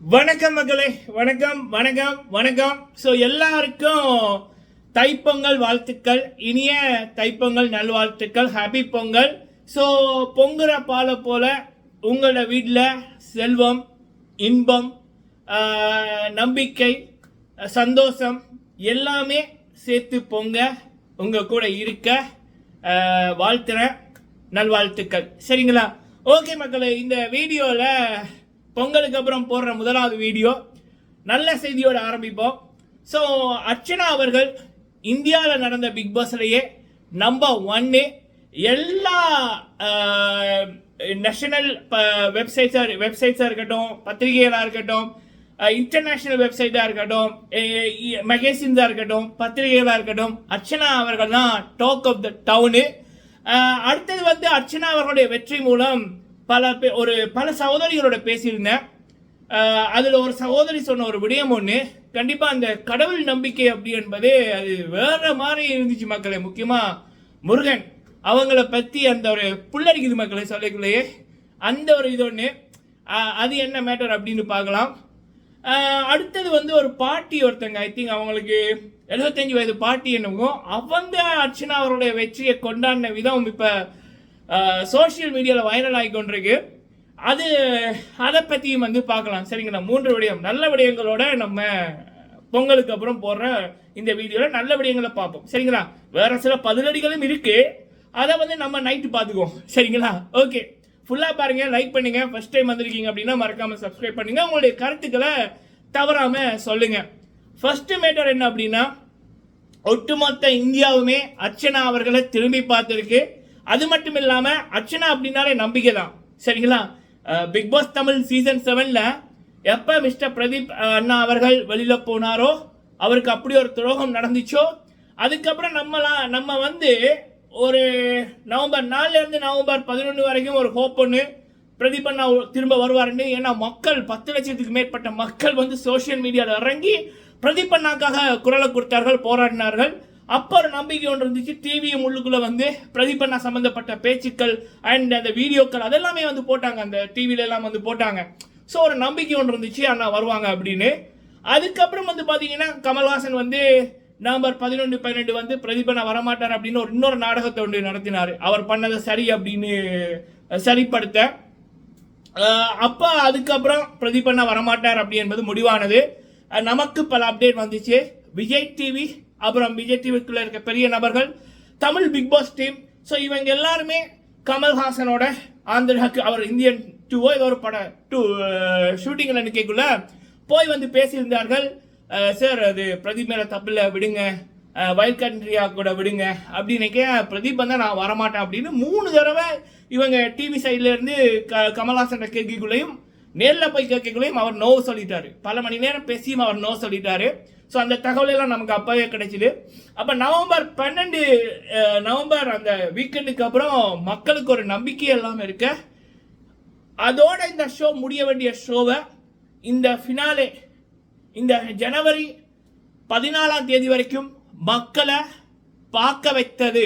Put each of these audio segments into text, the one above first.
வணக்கம் மகளே வணக்கம் வணக்கம் வணக்கம். ஸோ எல்லாருக்கும் தைப்பொங்கல் வாழ்த்துக்கள் இனிய தைப்பொங்கல் நல்வாழ்த்துக்கள் ஹாப்பி பொங்கல். ஸோ பொங்குற பாலை போல உங்களோட வீட்டில் செல்வம் இன்பம் நம்பிக்கை சந்தோஷம் எல்லாமே சேர்த்து பொங்க உங்கள் கூட இருக்க வாழ்த்துறேன் நல்வாழ்த்துக்கள். சரிங்களா? ஓகே மக்களே இந்த வீடியோவில் பொங்கலுக்கு அப்புறம் போடுற முதலாவது வீடியோ. நல்ல செய்தியோடு ஆரம்பிப்போம். ஸோ அர்ச்சனா அவர்கள் இந்தியாவில் நடந்த பிக் பாஸ்லேயே நம்பர் ஒன்னு எல்லா நேஷனல் வெப்சைட்ஸாக வெப்சைட்ஸாக இருக்கட்டும் பத்திரிகைகளாக இருக்கட்டும் இன்டர்நேஷ்னல் வெப்சைட்டாக இருக்கட்டும் மெகசின்ஸாக இருக்கட்டும் பத்திரிகைகளாக இருக்கட்டும் அர்ச்சனா அவர்கள் தான் டாக் ஆஃப் த டவுனு அடுத்தது வந்து அர்ச்சனா அவர்களுடைய வெற்றி மூலம் பல ஒரு பல சகோதரிகளோட பேசியிருந்தேன். அதில் ஒரு சகோதரி சொன்ன ஒரு விடயம் ஒன்று கண்டிப்பாக அந்த கடவுள் நம்பிக்கை அப்படி என்பது அது வேற மாதிரி இருந்துச்சு மக்களே. முக்கியமாக முருகன் அவங்கள பற்றி அந்த ஒரு புள்ளடிக்குது மக்களை சொல்லக்குள்ளேயே அந்த ஒரு இது ஒன்று அது என்ன மேட்டர் அப்படின்னு பார்க்கலாம். அடுத்தது வந்து ஒரு பாட்டி ஒருத்தங்க. ஐ திங்க் அவங்களுக்கு எழுபத்தஞ்சு வயது பாட்டி என்னவோ. அவங்க அர்ச்சனா அவருடைய வெற்றியை கொண்டாடின விதம் இப்போ சோஷியல் மீடியாவில் வைரல் ஆகி கொண்டிருக்கு அது அதை பற்றியும் வந்து பார்க்கலாம். சரிங்களா? மூன்று விடயம். நல்ல விடயங்களோட நம்ம பொங்கலுக்கு அப்புறம் போடுற இந்த வீடியோவில் நல்ல விடயங்களை பார்ப்போம். சரிங்களா? வேற சில பதிலடிகளும் இருக்கு. அதை வந்து நம்ம நைட்டு பார்த்துக்குவோம். சரிங்களா? ஓகே ஃபுல்லாக பாருங்கள் லைக் பண்ணுங்கள் ஃபர்ஸ்ட் டைம் வந்திருக்கீங்க அப்படின்னா மறக்காமல் சப்ஸ்கிரைப் பண்ணுங்கள் உங்களுடைய கருத்துக்களை தவறாமல் சொல்லுங்கள் ஃபஸ்ட்டு மேட்டர் என்ன அப்படின்னா ஒட்டுமொத்த இந்தியாவுமே அர்ச்சனா அவர்களை திரும்பி பார்த்துருக்கு. அது மட்டும் இல்லாம அர்ச்சனா அப்படின்னாலே நம்பிக்கை தான் சரிங்களா பிக் பாஸ் தமிழ் சீசன் செவன்ல எப்ப மிஸ்டர் பிரதீப் அண்ணா அவர்கள் வெளியில போனாரோ அவருக்கு அப்படி ஒரு துரோகம் நடந்துச்சோ அதுக்கப்புறம் நம்மலாம் நம்ம வந்து ஒரு நவம்பர் நாலுலேருந்து நவம்பர் பதினொன்று வரைக்கும் ஒரு ஹோப் ஒன்று பிரதீப் அண்ணா திரும்ப வருவாருன்னு ஏன்னா மக்கள் பத்து லட்சத்துக்கு மேற்பட்ட மக்கள் வந்து சோஷியல் மீடியாவில் இறங்கி பிரதீப் அண்ணாக்காக குரலை கொடுத்தார்கள் போராடினார்கள். அப்போ ஒரு நம்பிக்கை ஒன்று இருந்துச்சு. டிவியும் முள்ளுக்குள்ளே வந்து பிரதிபண்ணா சம்மந்தப்பட்ட பேச்சுக்கள் அண்ட் அந்த வீடியோக்கள் அதெல்லாமே வந்து போட்டாங்க. அந்த டிவியில எல்லாம் வந்து போட்டாங்க. ஸோ ஒரு நம்பிக்கை ஒன்று இருந்துச்சு. அண்ணா வருவாங்க அப்படின்னு. அதுக்கப்புறம் வந்து பார்த்தீங்கன்னா கமல்ஹாசன் வந்து நவம்பர் பதினொன்று பன்னெண்டு வந்து பிரதிபண்ணா வரமாட்டார் அப்படின்னு ஒரு இன்னொரு நாடகத்தை ஒன்று நடத்தினார். அவர் பண்ணதை சரி அப்படின்னு சரிப்படுத்த. அப்போ அதுக்கப்புறம் பிரதிபண்ணா வரமாட்டார் அப்படி என்பது முடிவானது. நமக்கு பல அப்டேட் வந்துச்சு. விஜய் டிவி அப்புறம் விஜய் டிவிக்குள்ள இருக்க பெரிய நபர்கள் Tamil Bigg Boss team so இவங்க எல்லாருமே கமல்ஹாசனோட ஆந்திராக்கு அவர் இந்தியன் டூவோ ஏதோ ஒரு படம் டூ ஷூட்டிங்கில் நிற்கக்குள்ள போய் வந்து பேசியிருந்தார்கள். சார் அது பிரதீப் மேலே தப்பில் விடுங்க. வைல்ட் கண்ட்ரியா கூட விடுங்க. அப்படின்னு பிரதீப் வந்தால் நான் வரமாட்டேன் அப்படின்னு மூணு தடவை இவங்க டிவி சைட்லேருந்து க கமல்ஹாசன் கேட்கக்குள்ளேயும் நேரில் போய் கேட்கக்குள்ளேயும் அவர் நோ சொல்லிட்டாரு. பல மணி நேரம் பேசியும் அவர் நோ சொல்லிட்டாரு. ஸோ அந்த தகவல் எல்லாம் நமக்கு அப்போவே கிடைச்சிது. அப்போ நவம்பர் பன்னெண்டு நவம்பர் அந்த வீக்கெண்டுக்கு அப்புறம் மக்களுக்கு ஒரு நம்பிக்கை எல்லாம் இருக்கு. அதோட இந்த ஷோ முடிய வேண்டிய ஷோவை இந்த ஃபினாலே இந்த ஜனவரி பதினாலாம் தேதி வரைக்கும் மக்களை பார்க்க வைத்தது.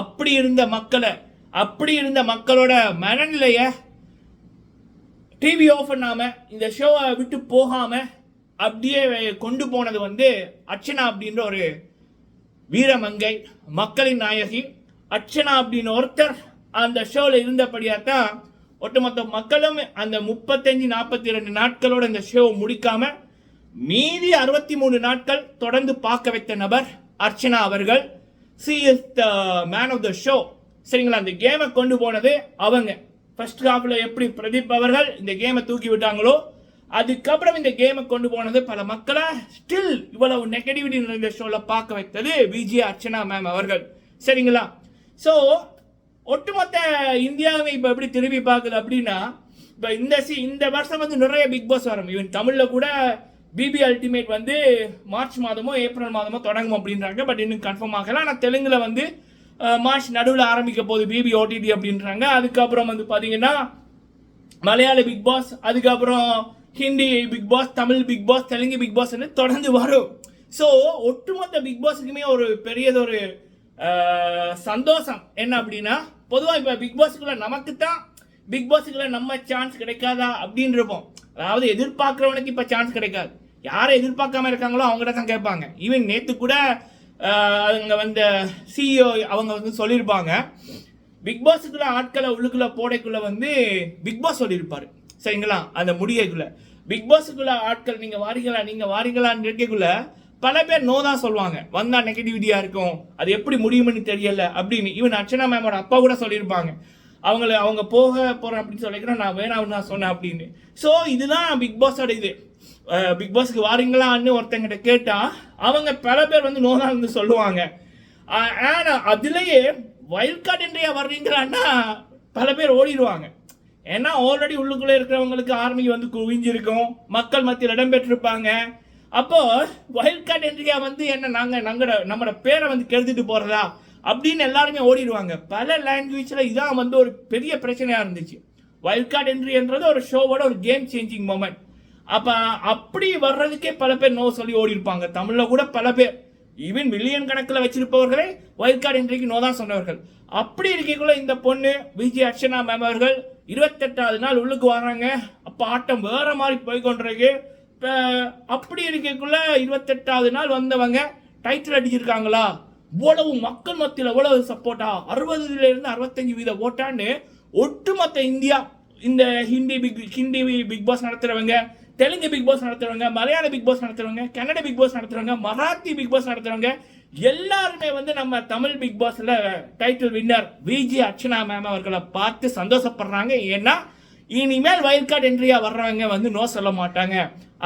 அப்படி இருந்த மக்களை அப்படி இருந்த மக்களோட மனநிலையை டிவி ஆஃப் பண்ணாமல் இந்த ஷோவை விட்டு போகாமல் அப்படியே கொண்டு போனது வந்து அர்ச்சனா அப்படின்ற ஒரு வீரமங்கை மக்களின் நாயகி. அர்ச்சனா அப்படின்னு ஒருத்தர் அந்த ஷோவில் இருந்தபடியாக தான் ஒட்டுமொத்த மக்களும் அந்த முப்பத்தஞ்சு நாற்பத்தி ரெண்டு நாட்களோட இந்த ஷோ முடிக்காம மீதி அறுபத்தி மூணு நாட்கள் தொடர்ந்து பார்க்க வைத்த நபர் அர்ச்சனா அவர்கள். She is the man of the show சரிங்களா? அந்த கேமை கொண்டு போனது அவங்க. ஃபர்ஸ்ட் ஹாஃபில் எப்படி பிரதீப் அவர்கள் இந்த கேமை தூக்கி விட்டாங்களோ அதுக்கப்புறம் இந்த கேமை கொண்டு போனது பல மக்களை? ஸ்டில் இவ்வளவு நெகட்டிவிட்டி நிறைந்த ஷோவில் பார்க்க வைத்தது விஜய் அர்ச்சனா மேம் அவர்கள். சரிங்களா? ஸோ ஒட்டுமொத்த இந்தியாவை இப்போ எப்படி திரும்பி பார்க்குது அப்படின்னா இப்போ இந்த சி இந்த வருஷம் வந்து நிறைய பிக் பாஸ் வரும். ஈவன் தமிழில் கூட பிபி அல்டிமேட் வந்து மார்ச் மாதமோ ஏப்ரல் மாதமோ தொடங்கும் அப்படின்றாங்க. பட் இன்னும் கன்ஃபார்ம் ஆகல. ஆனால் தெலுங்கில் வந்து மார்ச் நடுவில் ஆரம்பிக்க போகுது பிபி ஓடிடி அப்படின்றாங்க. அதுக்கப்புறம் வந்து பார்த்தீங்கன்னா மலையாள பிக் பாஸ் அதுக்கப்புறம் Hindi Bigg Boss Tamil Bigg Boss Telugu Bigg Boss தொடர்ந்து வரும். ஸோ ஒட்டுமொத்த பிக் பாஸுக்குமே ஒரு பெரியதொரு சந்தோஷம். என்ன அப்படின்னா பொதுவாக இப்போ பிக் பாஸுக்குள்ள நமக்கு தான் பிக் பாஸுக்குள்ள நம்ம சான்ஸ் கிடைக்காதா அப்படின்னு இருப்போம் அதாவது எதிர்பார்க்குறவனுக்கு இப்போ சான்ஸ் கிடைக்காது. யாரை எதிர்பார்க்காம இருக்காங்களோ அவங்ககிட்ட தான் கேட்பாங்க. ஈவன் நேற்று கூட அவங்க வந்த சிஇஓ அவங்க வந்து சொல்லியிருப்பாங்க. பிக் பாஸுக்குள்ள ஆட்களை உள்ளுக்குள்ள போடைக்குள்ள வந்து பிக் பாஸ் சொல்லியிருப்பாரு. சரிங்களா? அந்த முடியக்குள்ள. பிக் பாஸுக்குள்ள ஆட்கள் நீங்க வாரீங்களா? நீங்க வாரீங்களான்னு இருக்கக்குள்ள பல பேர் நோ தான் சொல்லுவாங்க. வந்தா நெகட்டிவிட்டியா இருக்கும். அது எப்படி முடியும்னு தெரியல அப்படின்னு. ஈவன் அர்ச்சனா மேமோட அப்பா கூட சொல்லியிருப்பாங்க. அவங்கள அவங்க போக போகிறேன் அப்படின்னு சொல்லிக்கிறோம் நான் வேணாம்னு நான் சொன்னேன் அப்படின்னு. ஸோ இதுதான் பிக் பாஸோட இது. பிக் பாஸ்க்கு வாரீங்களான்னு ஒருத்தங்கிட்ட கேட்டால் அவங்க பல பேர் வந்து நோ தான் வந்து சொல்லுவாங்க. ஆனால் அதுலேயே வயல்காட் வைல்ட் என்றையா வர்றீங்களான்னா பல பேர் ஓடிடுவாங்க. ஏன்னா ஆல்ரெடி உள்ளுக்குள்ளே இருக்கிறவங்களுக்கு ஆர்மி வந்து குவிஞ்சிருக்கும். மக்கள் மத்தியில் இடம் பெற்றிருப்பாங்க வைல்ட் கார்டு என்ட்ரியா வந்து என்ன நாங்கள் நாங்களோட நம்மளோட பேரை வந்து கெடுத்துட்டு போகிறதா அப்படின்னு எல்லாருமே ஓடிடுவாங்க. பல லாங்குவேஜில் இதான் வந்து ஒரு பெரிய பிரச்சனையாக இருந்துச்சு. வைல்ட் கார்டு என்ட்ரின்றது ஒரு ஷோவோட ஒரு கேம் சேஞ்சிங் மூமெண்ட் அப்போ அப்படி வர்றதுக்கே பல பேர் நோ சொல்லி ஓடி இருப்பாங்க தமிழில் கூட பல பேர். ஈவன் மில்லியன் கணக்கில் வச்சிருப்பவர்களே வைல்ட் கார்டு நோதான் நோ தான் சொன்னவர்கள். அப்படி இருக்கக்குள்ள இந்த பொண்ணு விஜி அர்ச்சனா மேம் அவர்கள் இருபத்தெட்டாவது நாள் உள்ளுக்கு வராங்க. அப்போ ஆட்டம் வேற மாதிரி போய் கொண்டிருக்கு அப்படி இருக்கக்குள்ள இருபத்தெட்டாவது நாள் வந்தவங்க டைட்டில் அடிச்சிருக்காங்களா? இவ்வளவு மக்கள் மத்தியில் எவ்வளவு சப்போர்ட்டா அறுபதுல இருந்து அறுபத்தஞ்சு வீத ஓட்டான்னு ஒட்டுமொத்த இந்தியா இந்த Hindi Bigg Hindi Bigg Boss நடத்துறவங்க Telugu big pass நடத்துகிறவங்க மலையாள பிக் பாஸ் நடத்துறவங்க கன்னட பிக் பாஸ் நடத்துறவங்க மராத்தி பிக் பாஸ் நடத்துறவங்க எல்லாருமே வந்து நம்ம தமிழ் பிக் பாஸில் title winner Viji Archana ma'am அவர்களை பார்த்து சந்தோஷப்படுறாங்க. ஏன்னா இனிமேல் வயல் கார்டு என்ட்ரியா வர்றவங்க வந்து நோ சொல்ல மாட்டாங்க.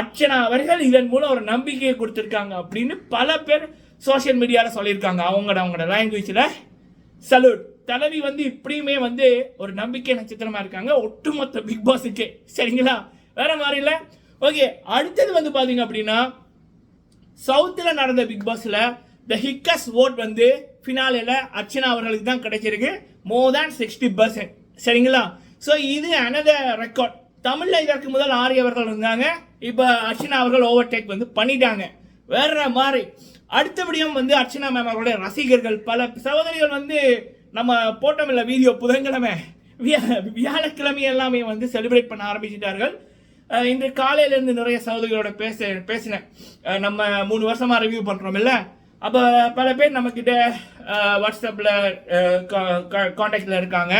அர்ச்சனா அவர்கள் இதன் மூலம் ஒரு நம்பிக்கையை கொடுத்துருக்காங்க அப்படின்னு பல பேர் சோஷியல் மீடியாவில் சொல்லியிருக்காங்க. அவங்களோட அவங்களோட லாங்குவேஜில் சல்யூட் தலைவி வந்து இப்படியுமே வந்து ஒரு நம்பிக்கை நட்சத்திரமாக இருக்காங்க. ஒட்டுமொத்த பிக் பாஸுக்கே சரிங்களா? வேற மாதிரி இல்லை. ஓகே அடுத்தது வந்து பாத்தீங்க அப்படின்னா சவுத்தில் நடந்த பிக் பாஸ்ல த ஹிக்கஸ் ஓட் வந்து ஃபினாலில் அர்ச்சனா அவர்களுக்கு தான் கிடைச்சிருக்கு. மோர் தேன் சிக்ஸ்டி பர்சன்ட் சரிங்களா? ஸோ இது அனதர் ரெக்கார்ட் தமிழில் இதற்கு முதல் ஆரியவர்கள் இருந்தாங்க. இப்போ அர்ச்சனா அவர்கள் ஓவர்டேக் வந்து பண்ணிட்டாங்க. வேற மாதிரி. அடுத்தபடியும் வந்து அர்ச்சனா மேம் அவர்களுடைய ரசிகர்கள் பல சகோதரிகள் வந்து நம்ம போட்டோமில்ல வீடியோ புதன்கிழமை வியா- வியாழக்கிழமை எல்லாமே வந்து செலிப்ரேட் பண்ண ஆரம்பிச்சிட்டார்கள். இன்று காலையில இருந்து நிறைய சகோதரிகளோட பேச பேசினேன் நம்ம மூணு வருஷமா ரிவ்யூ பண்றோம் இல்ல? அப்ப பல பேர் நம்ம கிட்ட வாட்ஸ்அப்ல காண்டாக்ட்ல இருக்காங்க.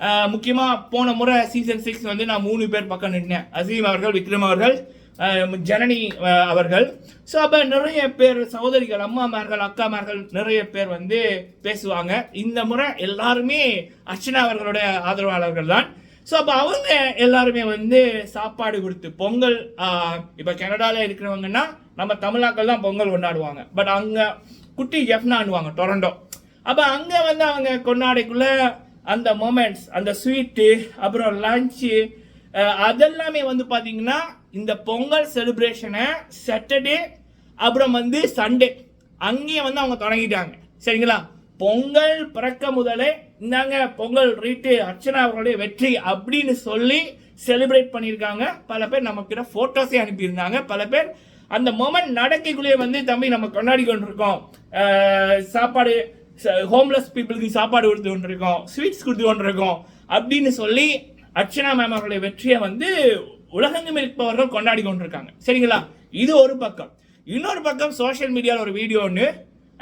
முக்கியமாக முக்கியமா போன முறை சீசன் சிக்ஸ் வந்து நான் மூணு பேர் பக்கம் நின்னேன். அசீம் அவர்கள் விக்ரம் அவர்கள் ஜனனி அவர்கள். ஸோ அப்போ நிறைய பேர் சகோதரிகள் அம்மாமார்கள் அக்காமார்கள் நிறைய பேர் வந்து பேசுவாங்க. இந்த முறை எல்லாருமே அர்ச்சனா அவர்களுடைய ஆதரவாளர்கள் தான். ஸோ அப்போ அவங்க எல்லாருமே வந்து சாப்பாடு கொடுத்து பொங்கல் இப்போ கனடாவில் இருக்கிறவங்கன்னா நம்ம தமிழாக்கள் தான் பொங்கல் கொண்டாடுவாங்க. பட் அங்கே குட்டி ஜெஃப்னாடுவாங்க டொரண்டோ. அப்போ அங்கே வந்து அவங்க கொண்டாடிக்குள்ள அந்த மொமெண்ட்ஸ் அந்த ஸ்வீட்டு அப்புறம் லஞ்சு அதெல்லாமே வந்து பார்த்தீங்கன்னா இந்த பொங்கல் செலிப்ரேஷனை சாட்டர்டே அப்புறம் வந்து சண்டே அங்கேயே வந்து அவங்க தொடங்கிட்டாங்க. சரிங்களா? பொங்கல் பிறக்க முதலே இந்தாங்க பொங்கல் ரீட்டு அர்ச்சனா அவர்களுடைய வெற்றி அப்படின்னு சொல்லி செலிப்ரேட் பண்ணியிருக்காங்க. பல பேர் நம்ம கிட்ட ஃபோட்டோஸே அனுப்பியிருந்தாங்க. பல பேர் அந்த மொமெண்ட் நடக்கைக்குள்ளேயே வந்து தம்பி நம்ம கொண்டாடி கொண்டிருக்கோம். சாப்பாடு ஹோம்லெஸ் பீப்புளுக்கு சாப்பாடு கொடுத்து கொண்டிருக்கோம். ஸ்வீட்ஸ் கொடுத்து கொண்டிருக்கோம். அப்படின்னு சொல்லி அர்ச்சனா மேம் அவர்களுடைய வெற்றியை வந்து உலகெங்கும் இருப்பவர்கள் கொண்டாடி கொண்டிருக்காங்க. சரிங்களா? இது ஒரு பக்கம். இன்னொரு பக்கம் சோஷியல் மீடியாவில் ஒரு வீடியோ ஒன்று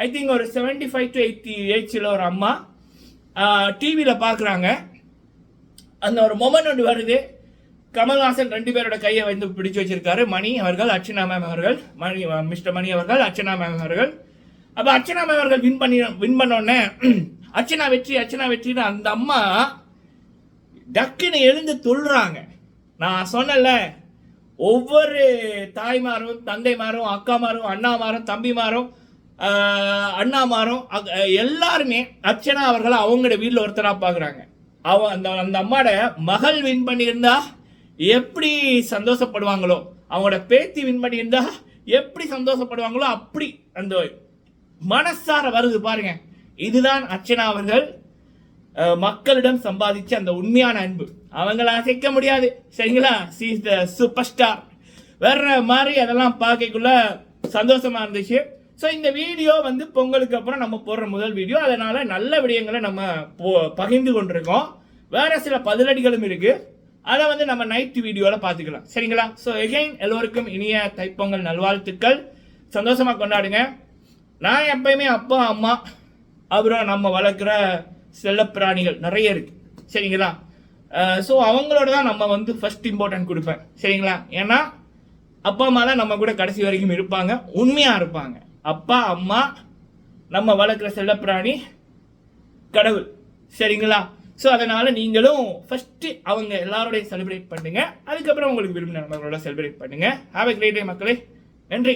ஐ திங்க் ஒரு 75 ஃபைவ் டு எயிட்டி ஏஜில் ஒரு அம்மா டிவியில் பார்க்குறாங்க. அந்த ஒரு மொமெண்ட் ஒன்று வருது. கமல்ஹாசன் ரெண்டு பேரோட கையை வந்து பிடிச்சு வச்சிருக்காரு. மணி அவர்கள் அர்ச்சனா மேம் அவர்கள் மணி மிஸ்டர் மணி அவர்கள் அர்ச்சனா மேம் அவர்கள். அப்போ அர்ச்சனா மேம் அவர்கள் வின் பண்ணி வின் பண்ணோடனே அர்ச்சனா வெற்றி அர்ச்சனா வெற்றின்னு அந்த அம்மா டக்குன்னு எழுந்து தொழுறாங்க நான் சொன்னல ஒவ்வொரு தாய்மாரும் தந்தைமாரும் அக்காமாரும் அண்ணாமாரும் தம்பிமாரும் அண்ணாமாரும் அக்- எல்லாருமே அர்ச்சனா அவர்களை அவங்களோட வீட்டில் ஒருத்தராக பார்க்குறாங்க அவ அந்த அந்த அம்மாவோட மகள் வின் பண்ணியிருந்தா எப்படி சந்தோஷப்படுவாங்களோ அவங்களோட பேத்தி வின் பண்ணியிருந்தா எப்படி சந்தோஷப்படுவாங்களோ அப்படி அந்த மனசார வருது பாருங்க. இதுதான் அர்ச்சனா அவர்கள் மக்களிடம் சம்பாதிச்ச அந்த உண்மையான அன்பு. அவங்கள அசைக்க முடியாது சரிங்களா? சி த சூப்பர் ஸ்டார் வேற மாதிரி அதெல்லாம் பார்க்கக்குள்ள சந்தோஷமா இருந்துச்சு. ஸோ இந்த வீடியோ வந்து பொங்கலுக்கு அப்புறம் நம்ம போடுற முதல் வீடியோ அதனால் நல்ல விடயங்களை நம்ம போ- பகிர்ந்து கொண்டிருக்கோம். வேறு சில பதிலடிகளும் இருக்குது அதை வந்து நம்ம நைட் வீடியோவில் பார்த்துக்கலாம். சரிங்களா? ஸோ எகைன் எல்லோருக்கும் இனிய தைப்பொங்கல் நல்வாழ்த்துக்கள். சந்தோஷமாக கொண்டாடுங்க. நான் எப்பயுமே அப்பா அம்மா அப்புறம் நம்ம வளர்க்குற செல்லப்பிராணிகள் நிறைய இருக்குது சரிங்களா? ஸோ அவங்களோட தான் நம்ம வந்து ஃபஸ்ட் இம்பார்ட்டன்ட் கொடுப்பேன். சரிங்களா? ஏன்னா அப்பா அம்மா தான் நம்ம கூட கடைசி வரைக்கும் இருப்பாங்க. உண்மையாக இருப்பாங்க. அப்பா அம்மா நம்ம வளர்க்குற செல்லப்பிராணி கடவுள். சரிங்களா? ஸோ அதனால் நீங்களும் ஃபஸ்ட்டு அவங்க எல்லாரோடையும் செலிப்ரேட் பண்ணுங்கள் அதுக்கப்புறம் உங்களுக்கு விரும்பின நண்பர்களோட செலிப்ரேட் பண்ணுங்கள் ஹாவ் எ கிரேட் டே மக்களே. நன்றி.